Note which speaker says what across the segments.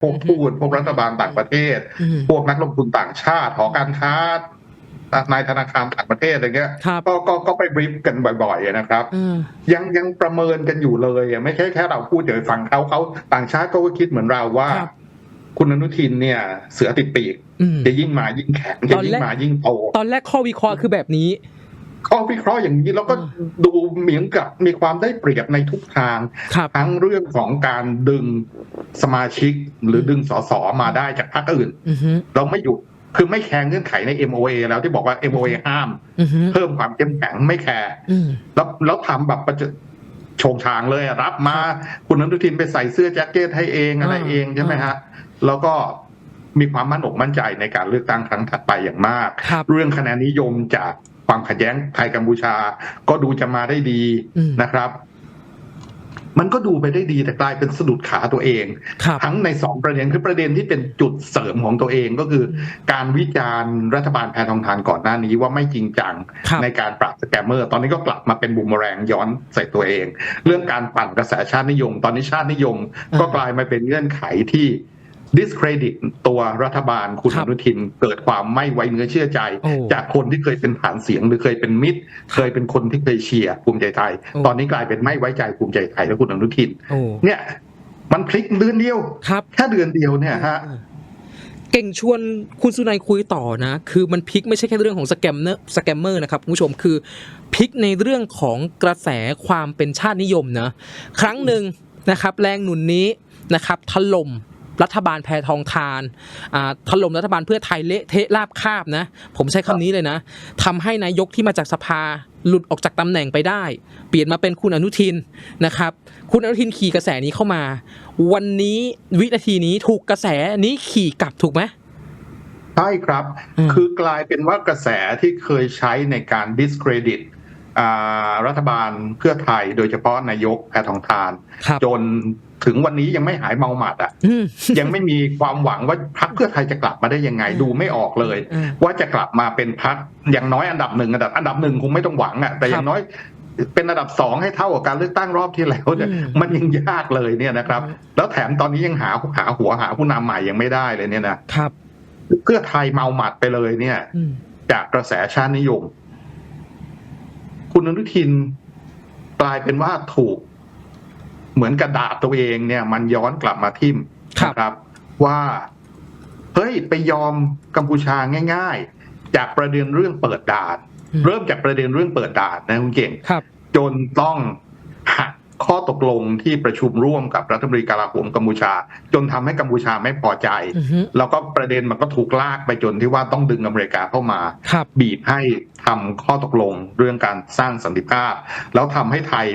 Speaker 1: พวกทูตพวกรัฐบาลต่างประเทศ
Speaker 2: อืม
Speaker 1: พวกนักลงทุนต่างชาติหอการค้านายธนาคารต่างประเทศอะไรเงี้ย
Speaker 2: ครับ
Speaker 1: ก็ก็ก็ไปบริฟกันบ่อยๆนะครับ
Speaker 2: อืม
Speaker 1: ยังยังประเมินกันอยู่เลยอะไม่ใช่แค่เราพูดเดี๋ยวฟังเขาเขาต่างชาติก็คิดเหมือนเราว่า
Speaker 2: ครับ
Speaker 1: คุณอนุทินเนี่ย เสือติดปีก
Speaker 2: อืม
Speaker 1: จะยิ่งมายิ่งแข็งจะยิ่งมายิ่งโต
Speaker 2: ตอนแรกข้อวิเคราะห์คือแบบนี้
Speaker 1: ข้อวิเคราะห์อย่างนี้แล้วก็
Speaker 2: อืม
Speaker 1: ดูเหมือนกับมีความได้เปรียบในทุกทาง
Speaker 2: ครับ
Speaker 1: ทั้งเรื่องของการดึงสมาชิกหรือดึงสสมาได้จากพรรคอื่น
Speaker 2: อือฮึ
Speaker 1: เราไม่หยุดคือไม่แคร์เงื่อนไขใน MOA แล้วที่บอกว่า MOA ห้าม
Speaker 2: อือฮึ
Speaker 1: เพิ่มความเข้มแข็งไม่แคร์
Speaker 2: อืม
Speaker 1: แล้วแล้วทำแบบประจะโชงชางเลยอะรับมา คุณอนุทินไปใส่เสื้อแจ็คเก็ตให้เองอะไร
Speaker 2: อ่า
Speaker 1: เองใช่ไหมฮะ แล้วก็มีความมั่นอกมั่นใจในการเลือกตั้งครั้งถัดไปอย่างมาก
Speaker 2: ครับ
Speaker 1: เรื่องคะแนนนิยมจาก ความขัดแย้งไทยกัมพูชา ก็ดูจะมาได้ดี
Speaker 2: อืม
Speaker 1: นะครับ มันก็ดูไปได้ดีแต่กลายเป็นสะดุดขาตัวเอง
Speaker 2: ครับ
Speaker 1: ทั้งในสองประเด็นคือประเด็นที่เป็นจุดเสริมของตัวเองก็คือ การวิจารณ์รัฐบาลแพทองทานก่อนหน้านี้ว่าไม่จริงจัง
Speaker 2: ครับ
Speaker 1: ในการปราบสแกมเมอร์ ตอนนี้ก็กลับมาเป็นบูมเมอแรงย้อนใส่ตัวเอง เรื่องการปั่นกระแสชาตินิยม ตอนนี้ชาตินิยม
Speaker 2: อ่า
Speaker 1: ก็กลายมาเป็นเงื่อนไขที่ discredit ตัวรัฐบาลคุณ
Speaker 2: ครั
Speaker 1: อบนุทินเกิดความไม่ไว้เนื้อเชื่อใจ
Speaker 2: โอ้
Speaker 1: จากคนที่เคยเป็นฐานเสียงหรือเคยเป็นมิตร เคยเป็นคนที่เคยเชียร์ภูมิใจไทย
Speaker 2: โอ้
Speaker 1: ตอนนี้กลายเป็นไม่ไว้ใจภูมิใจไทยและคุณอนุทิน
Speaker 2: โอ้
Speaker 1: เนี่ยมันพลิกเดือนเดียว
Speaker 2: ครับ
Speaker 1: แค่เดือนเดียวเนี่ยฮะ
Speaker 2: เก่งชวนคุณสุนัยคุยต่อนะ คือมันพลิกไม่ใช่แค่เรื่องของสแกมเนอร์สแกมเมอร์นะครับคุณผู้ชมคือพลิกในเรื่องของกระแสความเป็นชาตินิยมนะ ครั้งหนึ่งนะครับ แรงหนุนนี้นะครับถล่ม รัฐบาลแพทองทานอ่าถล่มรัฐบาลเพื่อไทยเละเทะราบคาบนะผมใช้คำนี้เลยนะทำให้นายกที่มาจากสภาหลุดออกจากตำแหน่งไปได้ เปลี่ยนมาเป็นคุณอนุทินนะครับ คุณอนุทินขี่กระแสนี้เข้ามา วันนี้วินาทีนี้ถูกกระแสนี้ขี่กลับถูกไหม
Speaker 1: ใช่ครับ
Speaker 2: อืม
Speaker 1: คือกลายเป็นว่ากระแสที่เคยใช้ในการ discredit อ่า รัฐบาลเพื่อไทยโดยเฉพาะนายกแพทองทาน
Speaker 2: ครับ
Speaker 1: จนถึงวันนี้ยังไม่หายเมาหมัดอะ
Speaker 2: อืม
Speaker 1: ยังไม่มีความหวังว่าพรรคเพื่อไทยจะกลับมาได้ยังไง
Speaker 2: อืม
Speaker 1: ดูไม่ออกเลย
Speaker 2: อืม
Speaker 1: ว่าจะกลับมาเป็นพรรคอย่างน้อยอันดับหนึ่งอันดับอันดับหนึ่งคงไม่ต้องหวังอะแต่อย่างน้อยเป็นอันดับสองให้เท่ากับการเลือกตั้งรอบที่แล้วเนี่ย
Speaker 2: อืม
Speaker 1: มันยังยากเลยเนี่ยนะครับ
Speaker 2: อืม
Speaker 1: แล้วแถมตอนนี้ยังหาหาหัวหาผู้นำใหม่ยังไม่ได้เลยเนี่ยนะครับ เพื่อไทยเมาหมัดไปเลยเนี่ย
Speaker 2: อืม
Speaker 1: จากกระแสชาตินิยม คุณอนุทินกลายเป็นว่าถูก เหมือนกระดาษตัวเองเนี่ย มันย้อนกลับมาทิ่ม
Speaker 2: ครับ
Speaker 1: นะครับ ว่าเฮ้ยไปยอมกัมพูชาง่าย ๆ จากประเด็นเรื่องเปิดด่าน
Speaker 2: อืม
Speaker 1: เริ่มจากประเด็นเรื่องเปิดด่านนะคุณเก่ง
Speaker 2: ครับ
Speaker 1: จนต้องหัก ข้อตกลงที่ประชุมร่วมกับรัฐมนตรีกลาโหมกัมพูชา จนทำให้กัมพูชาไม่พอใจ
Speaker 2: อือฮึ
Speaker 1: แล้วก็ประเด็นมันก็ถูกลากไปจนที่ว่าต้องดึงอเมริกาเข้ามา
Speaker 2: ครับ
Speaker 1: บีบให้ทำข้อตกลงเรื่องการสร้างสันติภาพ แล้วทำให้ไทย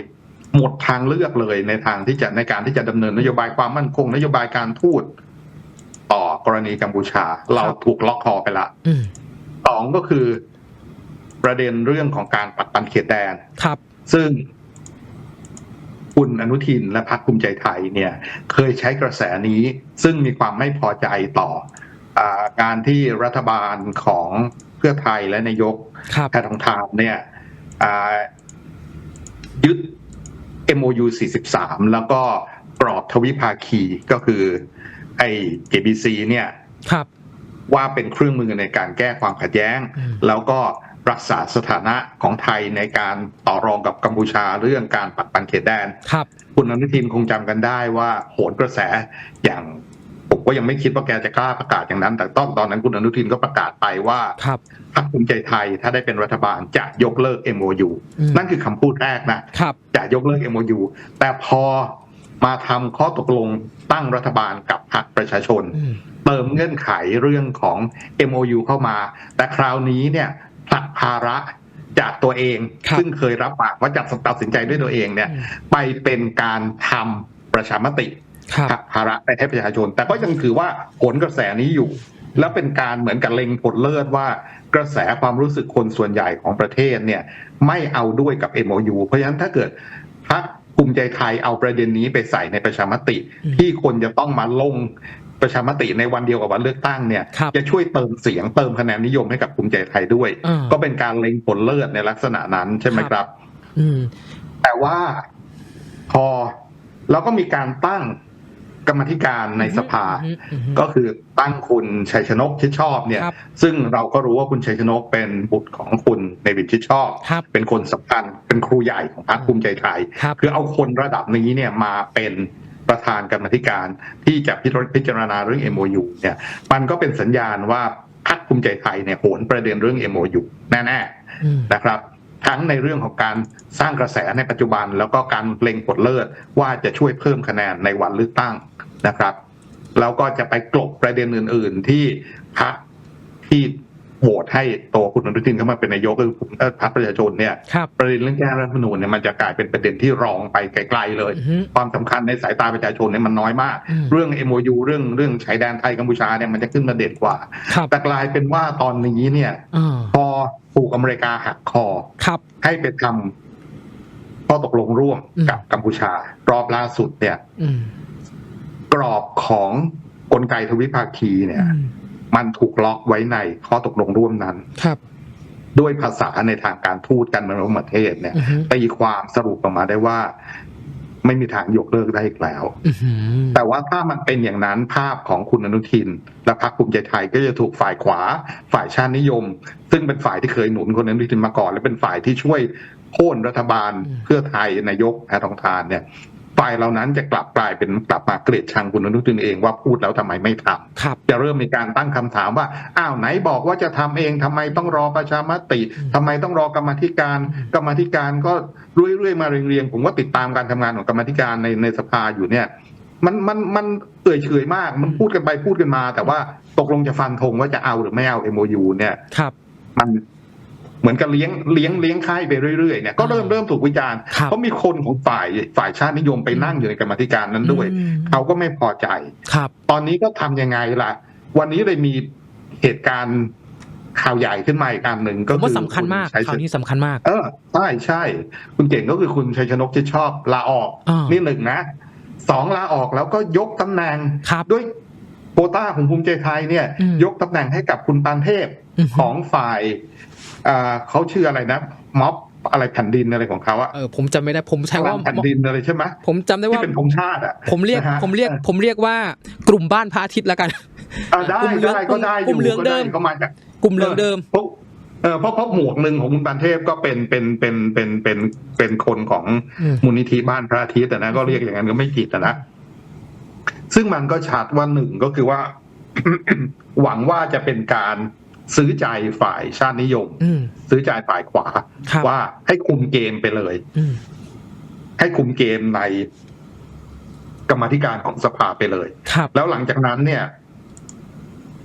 Speaker 1: หมดทางเลือกเลยในทางที่จะในการที่จะดำเนินนโยบายความมั่นคงนโยบายการทูตต่อกรณีกัมพูชา เราถูกล็อกคอไปละ
Speaker 2: อืม
Speaker 1: สองก็คือ ประเด็นเรื่องของการปัดปันเขตแดน
Speaker 2: ครับ
Speaker 1: ซึ่ง คุณอนุทินและพรรคภูมิใจไทยเนี่ยเคยใช้กระแสนี้ซึ่งมีความไม่พอใจต่ออาการที่รัฐบาลของเพื่อไทยและนายก
Speaker 2: ครับ
Speaker 1: แพทองทานเนี่ยอ่ายึด MOU 43 แล้วก็กรอบทวิภาคีก็คือไอ้ JBC เนี่ย
Speaker 2: ครับ
Speaker 1: ว่าเป็นเครื่องมือในการแก้ความขัดแย้ง
Speaker 2: อืม
Speaker 1: แล้วก็ รักษาสถานะของไทยในการต่อรองกับกัมพูชาเรื่องการปัดปันเขตแดน
Speaker 2: ครับ
Speaker 1: คุณอนุทินคงจำกันได้ว่าโหนกระแสอย่างผมก็ยังไม่คิดว่าแกจะกล้าประกาศอย่างนั้น แต่ต้องตอนนั้นคุณอนุทินก็ประกาศไปว่า
Speaker 2: ครับ
Speaker 1: พรรคภูมิใจไทยถ้าได้เป็นรัฐบาลจะยกเลิก MOU
Speaker 2: อืม
Speaker 1: นั่นคือคำพูดแรกนะ
Speaker 2: ครับ
Speaker 1: จะยกเลิก MOU แต่พอมาทำข้อตกลงตั้งรัฐบาลกับพรรคประชาชน
Speaker 2: อืม
Speaker 1: เติมเงื่อนไขเรื่องของ MOU เข้ามา แต่คราวนี้เนี่ย ผลักภาระจากตัวเอง
Speaker 2: ครับ
Speaker 1: ซึ่งเคยรับปากว่าจะตัดสินใจด้วยตัวเองเนี่ย
Speaker 2: อืม
Speaker 1: ไปเป็นการทำประชามติ
Speaker 2: ครับ
Speaker 1: ผลักภาระไปให้ประชาชน แต่ก็ยังถือว่าผลกระแสนี้อยู่ แล้วเป็นการเหมือนกับเล็งผลเลิศว่ากระแสความรู้สึกคนส่วนใหญ่ของประเทศเนี่ย ไม่เอาด้วยกับ MOU เพราะฉะนั้นถ้าเกิดพรรคภูมิใจไทยเอาประเด็นนี้ไปใส่ในประชามติ
Speaker 2: อืม
Speaker 1: ที่คนจะต้องมาลง ประชามติในวันเดียวกับวันเลือกตั้งเนี่ย
Speaker 2: ครับ
Speaker 1: จะช่วยเติมเสียงเติมคะแนนนิยมให้กับภูมิใจไทยด้วย
Speaker 2: อ่า
Speaker 1: ก็เป็นการเล็งผลเลิศในลักษณะนั้นใช่ไหม
Speaker 2: ครับ
Speaker 1: ครับ
Speaker 2: อืม
Speaker 1: แต่ว่าพอเราก็มีการตั้งกรรมาธิการในสภา
Speaker 2: อืมอืมอืม
Speaker 1: ก็คือตั้งคุณชัยชนกชิดชอบเนี่ย
Speaker 2: ครับ
Speaker 1: ซึ่งเราก็รู้ว่าคุณชัยชนกเป็นบุตรของคุณในวินชิดชอบ
Speaker 2: ครับ
Speaker 1: เป็นคนสำคัญเป็นครูใหญ่ของพรรคภูมิใจไทย
Speaker 2: ครับ
Speaker 1: คือเอาคนระดับนี้เนี่ยมาเป็น ประธานกรรมาธิการที่จะพิจารณาเรื่อง MOU เนี่ยมันก็เป็นสัญญาณว่าพรรคภูมิใจไทยเนี่ยโหนประเด็นเรื่อง MOU แน่
Speaker 2: อืม
Speaker 1: ๆนะครับ ทั้งในเรื่องของการสร้างกระแสในปัจจุบัน แล้วก็การเล็งผลเลิศว่าจะช่วยเพิ่มคะแนนในวันเลือกตั้งนะครับแล้วก็จะไปกลบประเด็นอื่น ๆ ที่พรรคที่ โหวตให้ตัวคุณอนุทินเข้ามาเป็นนายกคือเอ่อพรรคประชาชนเนี่ย
Speaker 2: ครับ
Speaker 1: ประเด็นเรื่องแก้รัฐธรรมนูญเนี่ยมันจะกลายเป็นประเด็นที่รองไปไกลๆเลย
Speaker 2: อือฮึ
Speaker 1: ความสำคัญในสายตาประชาชนเนี่ยมันน้อยมาก
Speaker 2: อืม
Speaker 1: เรื่อง MOU เรื่องเรื่องชายแดนไทยกัมพูชาเนี่ยมันจะขึ้นมาเด่นกว่า
Speaker 2: ครับ
Speaker 1: แต่กลายเป็นว่าตอนนี้เนี่ย
Speaker 2: อ่า
Speaker 1: พอถูกอเมริกาหักคอ
Speaker 2: ครับ
Speaker 1: ให้ไปทำข้อตกลงร่วม
Speaker 2: อืม
Speaker 1: กับกัมพูชารอบล่าสุดเนี่ย
Speaker 2: อืม
Speaker 1: กรอบของกลไกทวิภาคีเนี่ย
Speaker 2: อื ม
Speaker 1: มันถูกล็อกไว้ในข้อตกลงร่วมนั้น
Speaker 2: ครับ
Speaker 1: ด้วยภาษาในทางการทูตกันเมืองระหว่างประเทศเนี่ย
Speaker 2: อือฮึ
Speaker 1: ตีความสรุปออกมาได้ว่า ไม่มีทางยกเลิกได้อีกแล้ว
Speaker 2: อือหือ
Speaker 1: แต่ว่าถ้ามันเป็นอย่างนั้นภาพของคุณอนุทิน และพรรคภูมิใจไทยก็จะถูกฝ่ายขวา ฝ่ายชาตินิยม ซึ่งเป็นฝ่ายที่เคยหนุนคนอนุทินมาก่อน และเป็นฝ่ายที่ช่วยโค่นรัฐบาล
Speaker 2: อืม
Speaker 1: เพื่อไทยนายกแพทองทานเนี่ย ฝ่ายเหล่านั้นจะกลับกลายเป็นกลับมาเกลียดชังคุณอนุทินเองว่าพูดแล้วทำไมไม่ทำ
Speaker 2: ครับ
Speaker 1: จะเริ่มมีการตั้งคำถามว่าอ้าวไหนบอกว่าจะทำเองทำไมต้องรอประชามติ
Speaker 2: อืม
Speaker 1: ทำไมต้องรอกรรมาธิการ
Speaker 2: อืม
Speaker 1: กรรมาธิการก็เรื่อยๆมาเรียงๆผมว่าติดตามการทำงานของกรรมาธิการในในสภาอยู่เนี่ยมันมันมันเอื่อยเฉอยมาก มันพูดกันไปพูดกันมา แต่ว่าตกลงจะฟันธงว่าจะเอาหรือไม่เอา MOU เนี่ย
Speaker 2: ครับ
Speaker 1: มัน เหมือนกับเลี้ยงเลี้ยงเลี้ยงค่ายไปเรื่อยๆเนี่ยก็เริ่มเริ่มถูกวิจารณ์
Speaker 2: ครับ
Speaker 1: เพราะมีคนของฝ่ายฝ่ายชาตินิยมไปนั่งอยู่ในกรรมาธิการนั้นด้วย
Speaker 2: อืม
Speaker 1: เขาก็ไม่พอใจ
Speaker 2: ครับ
Speaker 1: ตอนนี้ก็ทำยังไงล่ะ วันนี้เลยมีเหตุการณ์ข่าวใหญ่ขึ้นมาอีกอันหนึ่ง
Speaker 2: ผ
Speaker 1: ก็
Speaker 2: ม
Speaker 1: คื
Speaker 2: ว่า
Speaker 1: อ
Speaker 2: สำคัญมาก
Speaker 1: ณชัย
Speaker 2: ข่าวนี้สำคัญมาก
Speaker 1: เออใช่ใช่ คุณเก่งก็คือคุณชัยชนกที่ชอบลาออก
Speaker 2: อ่านี่
Speaker 1: นี่หนึ่งนะสองลาออกแล้วก็ยกตำแหน่ง
Speaker 2: ครับ
Speaker 1: ด้วยโควต้าของภูมิใจไทยเนี่ย
Speaker 2: อืม
Speaker 1: ยกตำแหน่งให้กับคุณปานเทพ
Speaker 2: อือฮึ
Speaker 1: ของฝ่ายอ่า เขาชื่ออะไรนะม็อบอะไรแผ่นดินอะไรของเขาอะ
Speaker 2: เออผมจำไม่ได้ผมใช้
Speaker 1: พ
Speaker 2: ว่า
Speaker 1: ลังแผ่นดินอะไรใช่ไหม
Speaker 2: ผมจำได้
Speaker 1: ที่
Speaker 2: ว่า
Speaker 1: เป็นธงชาติอะ
Speaker 2: ผมเรียก
Speaker 1: นะฮะ
Speaker 2: ผมเรียกผมเรียกว่ากลุ่มบ้านพระอาทิตย์แล้วกัน
Speaker 1: อ่าได้
Speaker 2: กลุ่มเหลือง
Speaker 1: ได้ก็ได้อก
Speaker 2: ลุ่
Speaker 1: ยู่
Speaker 2: มเหลือง
Speaker 1: ก็
Speaker 2: เดิ
Speaker 1: ได้
Speaker 2: ม
Speaker 1: ก็มาจาก
Speaker 2: กลุ่มเหลืองเดิม
Speaker 1: เพราะเออเพราะเพราะหมวกหนึ่งของคุณปานเทพก็เป็นเป็นเป็นเป็นเป็นเป็นคนของ
Speaker 2: อืม
Speaker 1: มูลนิธิบ้านพระอาทิตย์แต่นะก็เรียกอย่างนั้นก็ไม่ผิดอะนะซึ่งมันก็ชัดว่าหนึ่งก็คือว่า หวังว่าจะเป็นการ ซื้อใจฝ่ายชาตินิยม
Speaker 2: อืม
Speaker 1: ซื้อใจฝ่ายขวา
Speaker 2: ครับ
Speaker 1: ว่าให้คุมเกมไปเลย
Speaker 2: อืม
Speaker 1: ให้คุมเกมในกรรมาธิการของสภาไปเลย
Speaker 2: ครับ
Speaker 1: แล้วหลังจากนั้นเนี่ย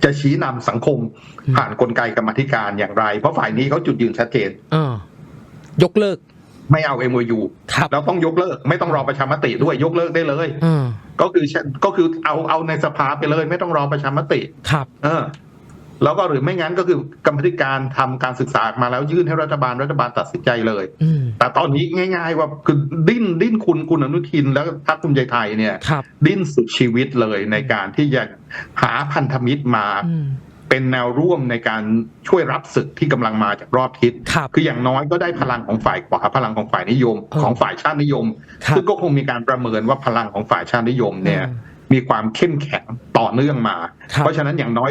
Speaker 1: จะชี้นำสังคม
Speaker 2: อืม
Speaker 1: ผ่านกลไกกรรมาธิการอย่างไร เพราะฝ่ายนี้เขาจุดยืนชัดเจน
Speaker 2: เออยกเลิก
Speaker 1: ไม่เอา MOU
Speaker 2: ครับ
Speaker 1: แล้วต้องยกเลิก ไม่ต้องรอประชามติด้วยยกเลิกได้เลย
Speaker 2: เออ
Speaker 1: ก็คือก็คือเอาเอาในสภาไปเลย ไม่ต้องรอประชามติ
Speaker 2: ครับ
Speaker 1: เออ แล้วก็หรือไม่งั้นก็คือกรรมาธิการทำการศึกษามาแล้วยื่นให้รัฐบาลรัฐบาลตัดสินใจเลย
Speaker 2: อืม
Speaker 1: แต่ตอนนี้ง่าย ๆ ว่าคือดิ้นดิ้นคุณคุณอนุทิน แล้วก็พรรคภูมิใจไทยเนี่ย
Speaker 2: ครับ
Speaker 1: ดิ้นสุดชีวิตเลยในการที่จะหาพันธมิตรมา
Speaker 2: อืม
Speaker 1: เป็นแนวร่วมในการช่วยรับศึกที่กำลังมาจากรอบทิศ
Speaker 2: ครับ
Speaker 1: คืออย่างน้อยก็ได้พลังของฝ่ายขวาพลังของฝ่ายนิยม
Speaker 2: เออ
Speaker 1: ของฝ่ายชาตินิยม
Speaker 2: ครับ
Speaker 1: ซึ่งก็คงมีการประเมินว่าพลังของฝ่ายชาตินิยมเนี่ย
Speaker 2: อืม
Speaker 1: มีความเข้มแข็งต่อเนื่องมา
Speaker 2: ครับ
Speaker 1: เพราะฉะนั้นอย่างน้อย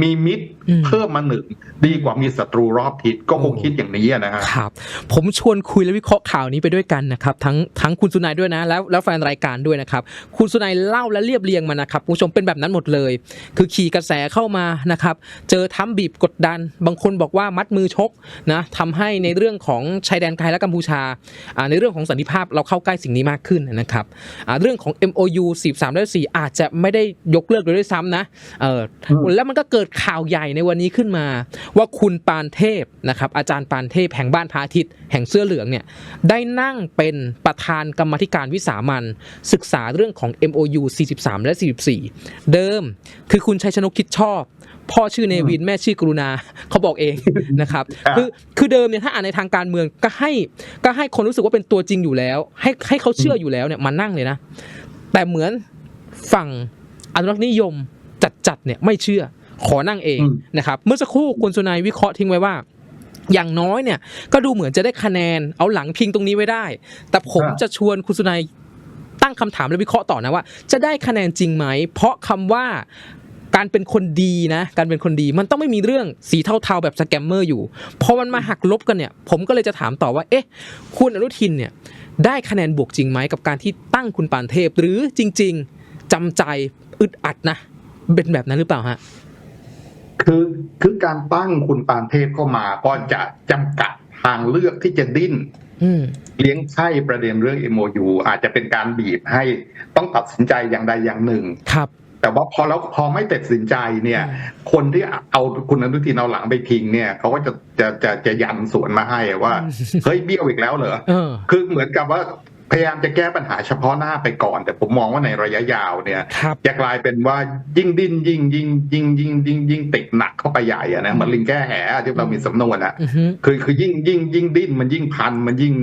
Speaker 1: มีมิตร เพิ่มมาหนึ่งดีกว่ามีศัตรูรอบทิศก็คง
Speaker 2: โอ้
Speaker 1: คิดอย่างนี้อะนะฮะ
Speaker 2: ครับ ผมชวนคุยและวิเคราะห์ข่าวนี้ไปด้วยกันนะครับ ทั้งทั้งคุณสุนัยด้วยนะ แล้วแล้วแฟนรายการด้วยนะครับ คุณสุนัยเล่าและเรียบเรียงมานะครับคุณผู้ชมเป็นแบบนั้นหมดเลย คือขี่กระแสเข้ามานะครับ เจอทั้มบีบกดดัน บางคนบอกว่ามัดมือชกนะทำให้ในเรื่องของชายแดนไทยและกัมพูชาอ่าในเรื่องของสันติภาพเราเข้าใกล้สิ่งนี้มากขึ้นนะครับอ่าเรื่องของ MOU 43และ4อาจจะไม่ได้ยกเลิกเลยด้วยซ้ำนะเออ
Speaker 1: อืม
Speaker 2: แล้วมันก็เกิดข่าวใหญ่ในวันนี้ขึ้นมา ว่าคุณปานเทพนะครับอาจารย์ปานเทพแห่งบ้านพระอาทิตย์แห่งเสื้อเหลืองเนี่ยได้นั่งเป็นประธานกรรมาธิการวิสามันศึกษาเรื่องของ MOU 43 และ 44 เดิมคือคุณชัยชนกคิดชอบ พ่อชื่อเนวินแม่ชื่อกรุณาเขาบอกเองนะครับ
Speaker 1: อ่า
Speaker 2: คือคือเดิมเนี่ยถ้าอ่านในทางการเมืองก็ให้ก็ให้คนรู้สึกว่าเป็นตัวจริงอยู่แล้ว ให้ให้เขาเชื่ออยู่แล้วเนี่ยมานั่งเลยนะ แต่เหมือนฝั่งอนุรักษ์นิยมจัดๆเนี่ยไม่เชื่อ ขอนั่งเอง
Speaker 1: อืม
Speaker 2: นะครับเมื่อสักครู่คุณสุนัยวิเคราะห์ทิ้งไว้ว่า อย่างน้อยเนี่ย ก็ดูเหมือนจะได้คะแนนเอาหลังพิงตรงนี้ไว้ได้ แต่ผม
Speaker 1: ครับ
Speaker 2: จะชวนคุณสุนัยตั้งคำถามและวิเคราะห์ต่อนะว่า จะได้คะแนนจริงไหม เพราะคำว่าการเป็นคนดีนะ การเป็นคนดีมันต้องไม่มีเรื่องสีเทาๆแบบสแกมเมอร์อยู่พอมันมาหักลบกันเนี่ย ผมก็เลยจะถามต่อว่า เอ๊ะ คุณอนุทินเนี่ย ได้คะแนนบวกจริงไหมกับการที่ตั้งคุณปานเทพ หรือจริง ๆจำใจอึดอัดนะ เป็นแบบนั้นหรือเปล่าฮะ
Speaker 1: คือคือการตั้งคุณปานเทพเข้ามาก็จะจำกัดทางเลือกที่จะดิ้น
Speaker 2: อืม
Speaker 1: เลี้ยงไส้ประเด็นเรื่อง MOU อาจจะเป็นการบีบให้ต้องตัดสินใจอย่างใดอย่างหนึ่ง
Speaker 2: ครับ
Speaker 1: แต่ว่าพอแล้วพอไม่ตัดสินใจเนี่ย คนที่เอาคุณอนุทินเอาหลังไปพิงเนี่ยเขาก็จะจะจะจะยันสวนมาให้ว่าเฮ้ยเบี้ยวอีกแล้วเหรอ
Speaker 2: เออ
Speaker 1: คือเหมือนกับว่า พยายามจะแก้ปัญหาเฉพาะหน้าไปก่อน แต่ผมมองว่าในระยะยาวเนี่ย
Speaker 2: ครับ
Speaker 1: จะกลายเป็นว่ายิ่งดิ้นยิ่งยิ่งยิ่งยิ่งยิ่งยิ่งติดหนักเข้าไปใหญ่อะนะเหมือนลิงแก้แหอะที่เรามีสำนวนอะ
Speaker 2: อือฮึ
Speaker 1: คือคือยิ่งยิ่งยิ่งดิ้นมันยิ่งพันมันยิ่ง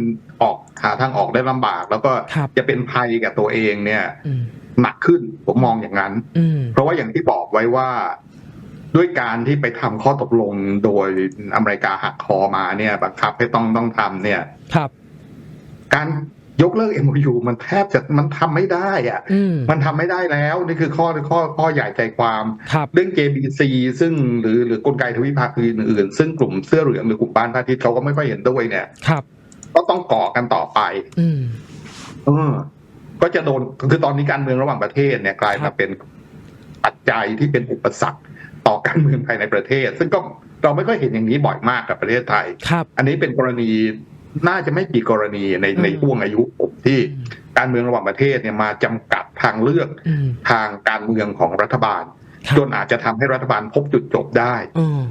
Speaker 1: ออกหาทางออกได้ลำบาก แล้วก็
Speaker 2: ครับ
Speaker 1: จะเป็นภัยกับตัวเองเนี่ย
Speaker 2: อืม
Speaker 1: หนักขึ้นผมมองอย่างนั้น
Speaker 2: อืม
Speaker 1: เพราะว่าอย่างที่บอกไว้ว่าด้วยการที่ไปทำข้อตกลงโดยอเมริกาหักคอมาเนี่ยบังคับให้ต้องต้องทำเนี่ย
Speaker 2: ครับ
Speaker 1: การ ยกเลิก MOU มันแทบจะมันทำไม่ได้อะ
Speaker 2: อืม
Speaker 1: มันทำไม่ได้แล้วนี่คือข้อข้อข้อใหญ่ใจความ
Speaker 2: ครับ
Speaker 1: เรื่อง JBC ซึ่งหรือหรือกลไกทวิภาคีอื่นๆ ซึ่งกลุ่มเสื้อเหลืองหรือกลุ่มบ้านพระอาทิตย์เขาก็ไม่ค่อยเห็นด้วยเนี่ย
Speaker 2: ครับ
Speaker 1: ก็ต้องก่อกันต่อไป
Speaker 2: อืม
Speaker 1: เออ ก็จะโดนคือตอนนี้การเมืองระหว่างประเทศเนี่ยกลาย
Speaker 2: ครั
Speaker 1: มา
Speaker 2: บ
Speaker 1: เป็นปัจจัยที่เป็นอุปสรรคต่อการเมืองภายในประเทศ ซึ่งก็เราไม่ค่อยเห็นอย่างนี้บ่อยมากกับประเทศไทย
Speaker 2: ครับ
Speaker 1: อันนี้เป็นกรณี น่าจะไม่กี่กรณีใน
Speaker 2: อืม
Speaker 1: ในห่วงอายุผมที่การเมืองระหว่างประเทศเนี่ยมาจำกัดทางเลือก
Speaker 2: อืม
Speaker 1: ทางการเมืองของรัฐบาล
Speaker 2: ครับ
Speaker 1: จนอาจจะทำให้รัฐบาลพบจุดจบได้
Speaker 2: อืม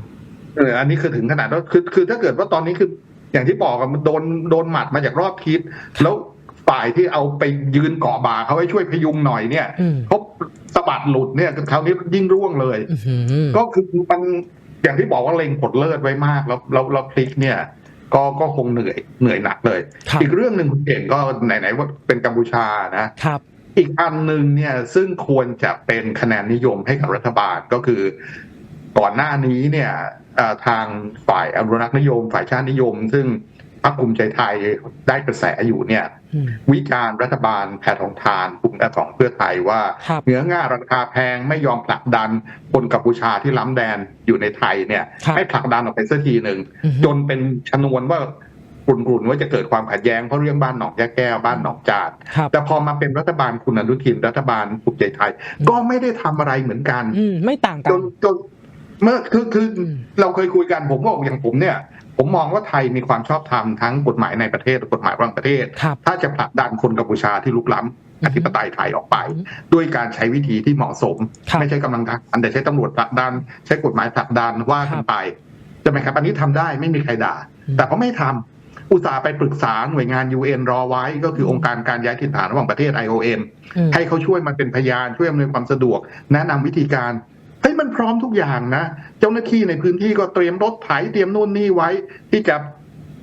Speaker 1: เอออันนี้คือถึงขนาดว่าคือคือถ้าเกิดว่าตอนนี้คืออย่างที่บอกอะมันโดนโดนหมัดมาจากรอบทิศแล้วฝ่ายที่เอาไปยืนเกาะบ่าเขาให้ช่วยพยุงหน่อยเนี่ย
Speaker 2: อืม
Speaker 1: เขาสะบัดหลุดเนี่ยคราวนี้ยิ่งร่วงเลย
Speaker 2: อื้อหือ
Speaker 1: ก็คือมันอย่างที่บอกว่าเล็งผลเลิศไว้มากแล้วแล้วแล้วพลิกเนี่ย ก็ก็คงเหนื่อยเหนื่อยหนักเลย
Speaker 2: ครับ
Speaker 1: อีกเรื่องหนึ่งคุณเก่งก็ไหนๆว่าเป็นกัมพูชานะ
Speaker 2: ครับ
Speaker 1: อีกอันหนึ่งเนี่ยซึ่งควรจะเป็นคะแนนนิยมให้กับรัฐบาลก็คือ ก่อนหน้านี้เนี่ยเอ่อทางฝ่ายอนุรักษ์นิยม ฝ่ายชาตินิยม ซึ่งพ รรคภูมิใจไทยได้กระแสอยู่เนี่ย
Speaker 2: อืม
Speaker 1: วิจารณ์รัฐบาลแพทองทานกลุ่มของเพื่อไทยว่า
Speaker 2: ครับ
Speaker 1: เนื้อง่าราคาแพงไม่ยอมผลักดันคนกัมพูชาที่ล้ำแดนอยู่ในไทยเนี่ย
Speaker 2: ครับ
Speaker 1: ให้ผลักดันออกไปสักทีหนึ่ง
Speaker 2: อือฮึ
Speaker 1: จนเป็นชนวนว่ากลุ่นๆว่าจะเกิดความขัดแย้งเพราะเรื่องบ้านหนองยาแก้วบ้านหนองจาด
Speaker 2: ครับ
Speaker 1: แต่พอมาเป็นรัฐบาลคุณอนุทินรัฐบาลภูมิใจไทย
Speaker 2: อืม
Speaker 1: ก็ไม่ได้ทำอะไรเหมือนกัน
Speaker 2: อืมไม่ต่างกั
Speaker 1: จ
Speaker 2: น
Speaker 1: นจนเมื่อคือคืออ
Speaker 2: ม
Speaker 1: เราเคยคุยกันผมบอกอย่างผมเนี่ย ผมมองว่าไทยมีความชอบธรรมทั้งกฎหมายในประเทศและกฎหมายระหว่างประเทศ
Speaker 2: ครับ
Speaker 1: ถ้าจะผลักดันคนกัมพูชาที่ลุกล้ำอธิปไตยไทยออกไป
Speaker 2: อืม
Speaker 1: ด้วยการใช้วิธีที่เหมาะสม
Speaker 2: ครับ
Speaker 1: ไม่ใช่กำลังทหารแต่ใช้ตำรวจผลักดัน ใช้กฎหมายผลักดันว่ากันไปใช่ไหมครับอันนี้ทำได้ไม่มีใครด่า
Speaker 2: อืม
Speaker 1: แต่เขาไม่ทำอุตส่าห์ไปปรึกษาหน่วยงาน UN รอไว้ ก็คือองค์การการย้ายถิ่นฐานระหว่างประเทศ IOM
Speaker 2: อืม
Speaker 1: ให้เขาช่วยมาเป็นพยานช่วยอำนวยความสะดวก แนะนำวิธีการเฮ้ยมันพร้อมทุกอย่างนะ เจ้าหน้าที่ในพื้นที่ก็เตรียมรถไถเตรียมนู่นนี่ไว้ ที่จะ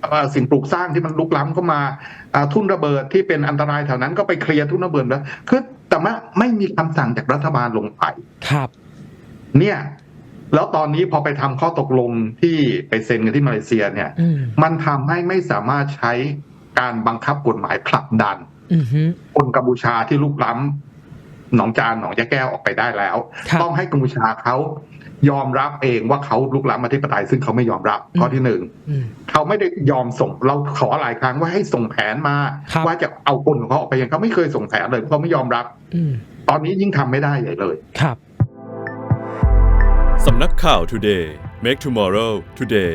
Speaker 1: เอ่อสิ่งปลูกสร้างที่มันลุกล้ำเข้ามาอ่าทุ่นระเบิดที่เป็นอันตรายแถวนั้นก็ไปเคลียร์ทุ่นระเบิดแล้วคือแต่ว่าไม่มีคำสั่งจากรัฐบาลลงไป
Speaker 2: ครับ
Speaker 1: เนี่ย แล้วตอนนี้พอไปทำข้อตกลงที่ไปเซ็นกันที่มาเลเซียเนี่ย
Speaker 2: อืม
Speaker 1: มันทำให้ไม่สามารถใช้การบังคับกฎหมายผลักดัน
Speaker 2: อือฮึ
Speaker 1: คนกัมพูชาที่ลุกล้ำ หนองจานหนองยะแก้วออกไปได้แล้ว
Speaker 2: ครับ
Speaker 1: ต้องให้กัมพูชาเขายอมรับเองว่าเขาลุกล้ำอธิปไตยซึ่งเขาไม่ยอมรับ
Speaker 2: อืม
Speaker 1: ข้อที่หนึ่ง
Speaker 2: อืม
Speaker 1: เขาไม่ได้ยอมส่งเราขอหลายครั้งว่าให้ส่งแผนมา
Speaker 2: ครับ
Speaker 1: ว่าจะเอาคนของเขาออกไปยังเขาไม่เคยส่งแผนเลยเพราะเขาไม่ยอมรับ
Speaker 2: อืม
Speaker 1: ตอนนี้ยิ่งทำไม่ได้ใหญ่เลย
Speaker 2: ครับ
Speaker 3: สำนักข่าว Today Make Tomorrow Today